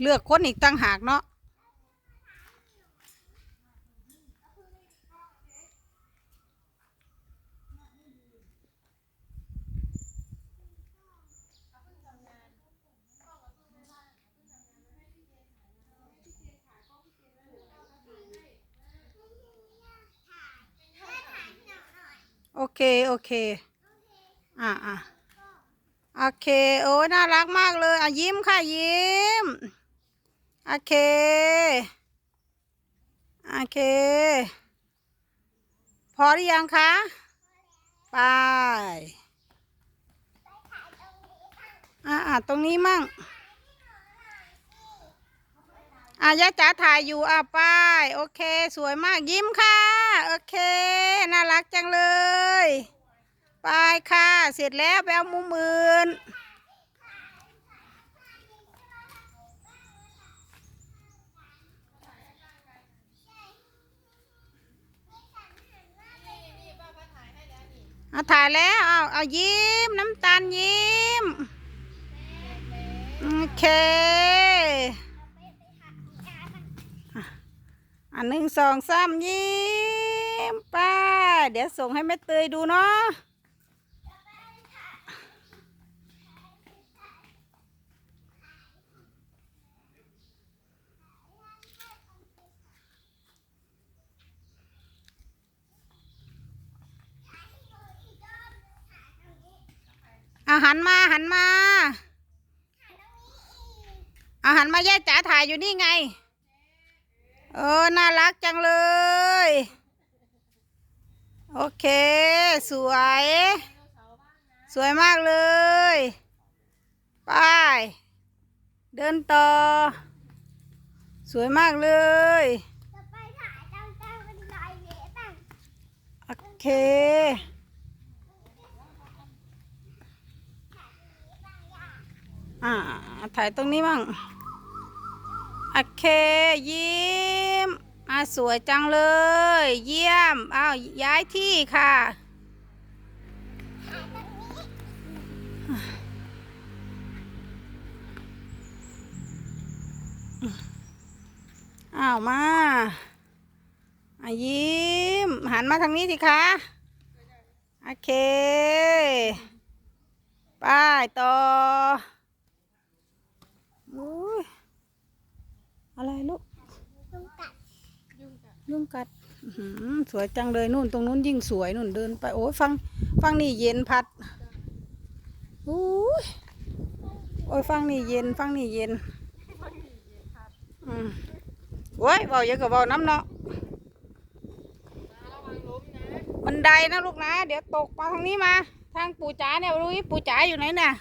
เลือกคนอีกตั้งหากเนาะโอเค โอเค อ่าอ่าโอเค โอ้ยน่ารักมากเลย อะ ยิ้มค่ะ ยิ้ม โอเค โอเค พอหรือยังคะ ไปอ่าอ่าตรงนี้มั่งอะยาจ๋าถ่ายอยู่อะไป้ายโอเค สวยมากยิ้มค่ะ โอเค น่ารักจังเลย ไปค่ะ เสร็จแล้วไปเอามุมอื่น เอาถ่ายแล้ว เอาเอายิ้ม น้ำตาลยิ้ม โอเค อันหนึ่งสองสามยิ้มไป้า เดี๋ยวส่งให้แม่เตยดูเนาะ หันมาหันมาอาหันมาแย่จ๋าถ่ายอยู่นี่ไง เออ น่ารักจังเลย โอเค สวย สวยมากเลย ไป เดินต่อ สวยมากเลยจะไปถ่ายตั้งแต่วันลอยเละบ้างโอเค อ่า ถ่ายตรงนี้บ้าง โอเค ยิ้มอ่าสวยจังเลย เยี่ยม อ้าว ย้ายที่ค่ะ อ้าว มาอะยิ้ม หันมาทางนี้สิคะ โอเค ไปต่อ อุ้ยอะไรลูกต้องกัดลุงกัดอื้อหือสวยจังเลยนู่นตรงนู้นยิ่งสวยนู่นเดินไปโอ้ยฟังฟังนี่เย็นพัดอุ้ยโอ้ยฟังนี่เย็นฟังนี่เย็นอืมโอ้ยเบาเยอะกับเบาน้ำเนาะบันไดนะลูกนะ เดี๋ยวตกมาทางนี้มา ทางปู่จ๋าเนี่ยรู้ยปู่จ๋าอยู่ไหนเนี่ย